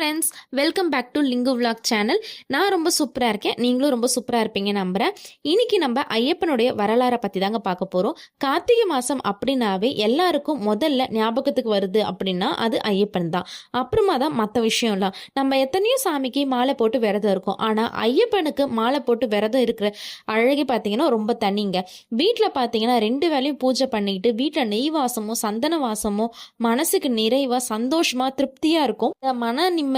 Friends welcome back to Lingu vlog channel நான் ரொம்ப சூப்பராக இருக்கேன். நீங்களும் ரொம்ப சூப்பராக இருப்பீங்க நம்புகிறேன் இன்னைக்கு நம்ம ஐயப்பனுடைய வரலாறை பற்றி தாங்க பார்க்க போகிறோம் கார்த்திகை மாதம் அப்படின்னாவே எல்லாருக்கும் முதல்ல ஞாபகத்துக்கு வருது அப்படின்னா அது ஐயப்பன் தான். அப்புறமா தான் மற்ற விஷயம்லாம். நம்ம எத்தனையோ சாமிக்கு மாலை போட்டு விரதம் இருக்கும். ஆனால் ஐயப்பனுக்கு மாலை போட்டு விரதம் இருக்கிற அழகி பார்த்தீங்கன்னா ரொம்ப தனிங்க. வீட்டில் பார்த்தீங்கன்னா ரெண்டு வேலையும் பூஜை பண்ணிக்கிட்டு வீட்டில் நெய் வாசமோ சந்தன வாசமோ மனசுக்கு நிறைவாக சந்தோஷமாக திருப்தியாக இருக்கும். மன நிம்மதி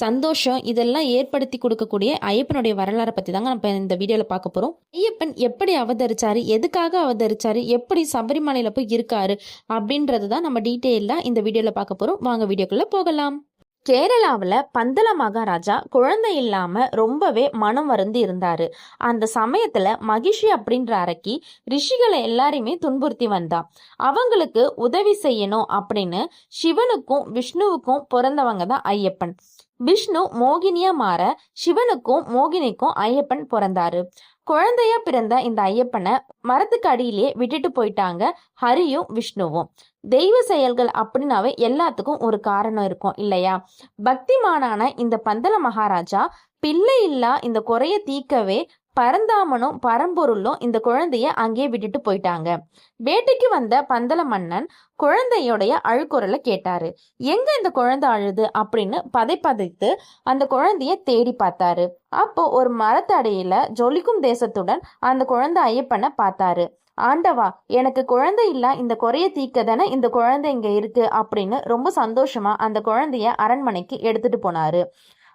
சந்தோஷம் இதெல்லாம் ஏற்படுத்தி கொடுக்கக்கூடிய ஐயப்பனுடைய வரலாறை பற்றி தாங்க நம்ம இந்த வீடியோவில் பார்க்க போகிறோம் ஐயப்பன் எப்படி அவதரிச்சாரு எதுக்காக அவதரிச்சாரு எப்படி சபரிமலையில் போய் இருக்காரு அப்படின்றது தான் நம்ம டீட்டெயிலாக இந்த வீடியோவில் பார்க்க போகிறோம் வாங்க வீடியோக்குள்ளே போகலாம். கேரளாவில் பந்தல மகாராஜா குழந்தை இல்லாமல் ரொம்பவே மனம் வருந்தி இருந்தார். அந்த சமயத்தில் மகிஷி அப்படின்ற அரக்கி ரிஷிகளை எல்லாரையுமே துன்புறுத்தி வந்தா. அவங்களுக்கு உதவி செய்யணும் அப்படின்னு சிவனுக்கும் விஷ்ணுவுக்கும் பிறந்தவங்க தான் ஐயப்பன். விஷ்ணு மோகினியா மாற சிவனுக்கும் மோகினிக்கும் ஐயப்பன் பிறந்தாரு. குழந்தையா பிறந்த இந்த ஐயப்பனை மரத்துக்கு அடியிலே விட்டுட்டு போயிட்டாங்க ஹரியும் விஷ்ணுவும். தெய்வ செயல்கள் அப்படின்னாவே எல்லாத்துக்கும் ஒரு காரணம் இருக்கும் இல்லையா? பக்திமானான இந்த பந்தல மகாராஜா பிள்ளை இல்லா இந்த குறைய தீக்கவே பரந்தாமனும் பரம்பொருளும் இந்த குழந்தைய அங்கேயே விட்டுட்டு போயிட்டாங்க. வேட்டைக்கு வந்த பந்தல மன்னன் குழந்தையோடைய அழுக்குறலை கேட்டாரு. எங்க இந்த குழந்தை அழுது? அப்படின்னு பதை பதைத்து அந்த குழந்தைய தேடி பார்த்தாரு. அப்போ ஒரு மரத்தடையில ஜொலிக்கும் தேசத்துடன் அந்த குழந்தை ஐயப்பனை பார்த்தாரு. ஆண்டவா எனக்கு குழந்தை இல்ல. இந்த குறைய தீக்க தானே இந்த குழந்தை இங்க இருக்கு? அப்படின்னு ரொம்ப சந்தோஷமா அந்த குழந்தைய அரண்மனைக்கு எடுத்துட்டு போனாரு.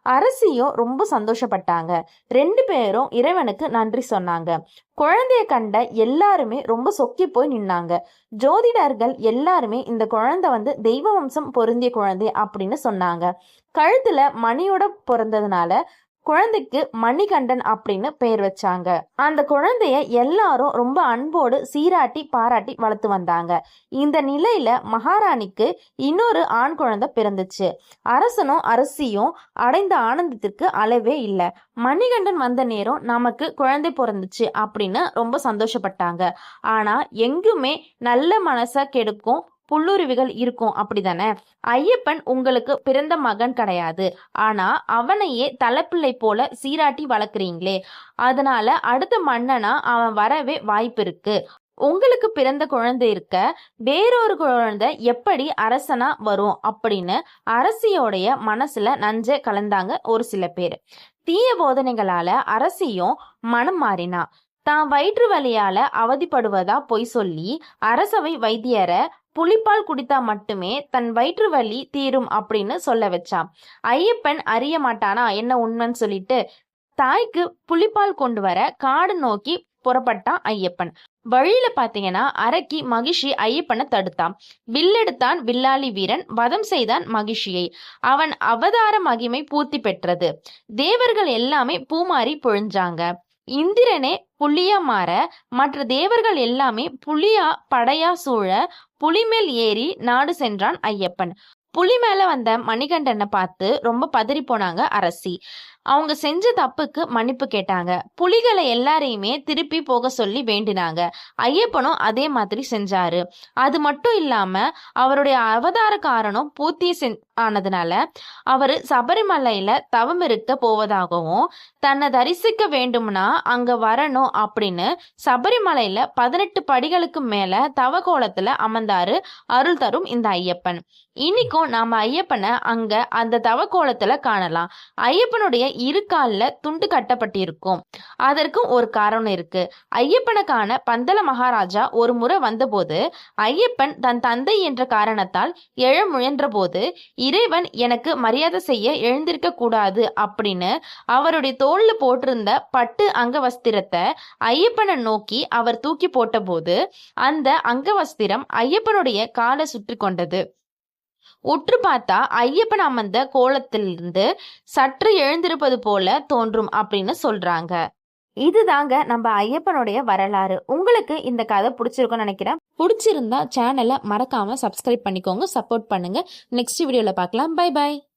அரசியும் ரொம்ப சந்தோஷப்பட்டாங்க. ரெண்டு பேரும் இறைவனுக்கு நன்றி சொன்னாங்க. குழந்தைய கண்ட எல்லாருமே ரொம்ப சொக்கி போய் நின்னாங்க. ஜோதிடர்கள் எல்லாருமே இந்த குழந்தை வந்து தெய்வ வம்சம் பொருந்திய குழந்தை அப்படின்னு சொன்னாங்க. கழுத்துல மணியோட பிறந்ததுனால குழந்தைக்கு மணிகண்டன் அப்படின்னு பெயர் வச்சாங்க. அந்த குழந்தைய எல்லாரும் ரொம்ப அன்போடு சீராட்டி பாராட்டி வளர்த்து வந்தாங்க. இந்த நிலையில மகாராணிக்கு இன்னொரு ஆண் குழந்தை பிறந்துச்சு. அரசனும் அரசியும் அடைந்த ஆனந்தத்திற்கு அளவே இல்லை. மணிகண்டன் வந்த நேரம் நமக்கு குழந்தை பிறந்துச்சு அப்படின்னு ரொம்ப சந்தோஷப்பட்டாங்க. ஆனா எங்குமே நல்ல மனசை கெடுக்கும் புல்லுருவிகள் இருக்கும். அப்படிதானே? ஐயப்பன் உங்களுக்கு பிறந்த மகன் கிடையாது. ஆனா அவனையே தலைப்பிள்ளை போல சீராட்டி வளர்க்குறீங்களே. அதனால அடுத்த மன்னனா அவன் வரவே வாய்ப்பு இருக்கு. உங்களுக்கு பிறந்த குழந்தை இருக்க வேறொரு குழந்தை எப்படி அரசனா வரும் அப்படின்னு அரசியோடைய மனசுல நஞ்ச கலந்தாங்க ஒரு சில பேர். தீய போதனைகளால அரசியும் மனம் மாறினா. தான் வயிற்று வலியால அவதிப்படுவதா பொய் சொல்லி அரசவை வைத்தியரை புளிப்பால் குடித்தா மட்டுமே தன் வயிற்று வலி தீரும் அப்படின்னு சொல்ல வச்சான். ஐயப்பன் அறிய மாட்டானா? என்ன உண்மைன்னு சொல்லிட்டு தாய்க்கு புளிப்பால் கொண்டு வர காடு நோக்கி புறப்பட்டான் ஐயப்பன். வழியில பாத்தீங்கன்னா அரக்கி மகிஷி ஐயப்பனை தடுத்தான். வில்லெடுத்தான் வில்லாளி வீரன் வதம் செய்தான் மகிஷியை. அவன் அவதார மகிமை பூர்த்தி பெற்றது. தேவர்கள் எல்லாமே பூமாரி பொழிஞ்சாங்க. இந்திரனே புலியா மாற மற்ற தேவர்கள் எல்லாமே புலியா படையா சூழ புலி மேல் ஏறி நாடு சென்றான் ஐயப்பன். புலி மேல வந்த மணிகண்டனை பார்த்து ரொம்ப பதறி போனாங்க அரசி. அவங்க செஞ்ச தப்புக்கு மன்னிப்பு கேட்டாங்க. புலிகளை எல்லாரையுமே திருப்பி போக சொல்லி வேண்டினாங்க. ஐயப்பனும் அதே மாதிரி செஞ்சாரு. அது மட்டும் இல்லாம அவருடைய அவதார காரணம் பூர்த்தி ஆனதுனால அவரு சபரிமலையில தவம் இருக்க போவதாகவும் தன்னை தரிசிக்க வேண்டும்னா அங்க வரணும் அப்படின்னு சபரிமலையில பதினெட்டு படிகளுக்கு மேல தவ கோலத்துல அமர்ந்தாரு அருள் தரும் இந்த ஐயப்பன். இன்னைக்கும் நாம ஐயப்பனை அங்க அந்த தவ கோலத்துல காணலாம். ஐயப்பனுடைய இரு காலில் துண்டு கட்டப்பட்டிருக்கும். அதற்கும் ஒரு காரணம் இருக்கு. ஐயப்பனுக்கான பந்தல மகாராஜா ஒரு முறை வந்தபோது ஐயப்பன் தன் தந்தை என்ற காரணத்தால் எழ முயன்ற போது இறைவன் எனக்கு மரியாதை செய்ய எழுந்திருக்க கூடாது அப்படின்னு அவருடைய தோல்ல போட்டிருந்த பட்டு அங்கவஸ்திரத்தை ஐயப்பனை நோக்கி அவர் தூக்கி போட்டபோது அந்த அங்கவஸ்திரம் ஐயப்பனுடைய காலை சுற்றி கொண்டது. உற்று பார்த்தா ஐயப்பன் அமர்ந்த கோலத்திலிருந்து சற்று எழுந்திருப்பது போல தோன்றும் அப்படின்னு சொல்றாங்க. இதுதாங்க நம்ம ஐயப்பனுடைய வரலாறு. உங்களுக்கு இந்த கதை பிடிச்சிருக்கும்னு நினைக்கிறேன். பிடிச்சிருந்தா சேனலை மறக்காம சப்ஸ்கிரைப் பண்ணிக்கோங்க சப்போர்ட் பண்ணுங்க. நெக்ஸ்ட் வீடியோல பார்க்கலாம். Bye bye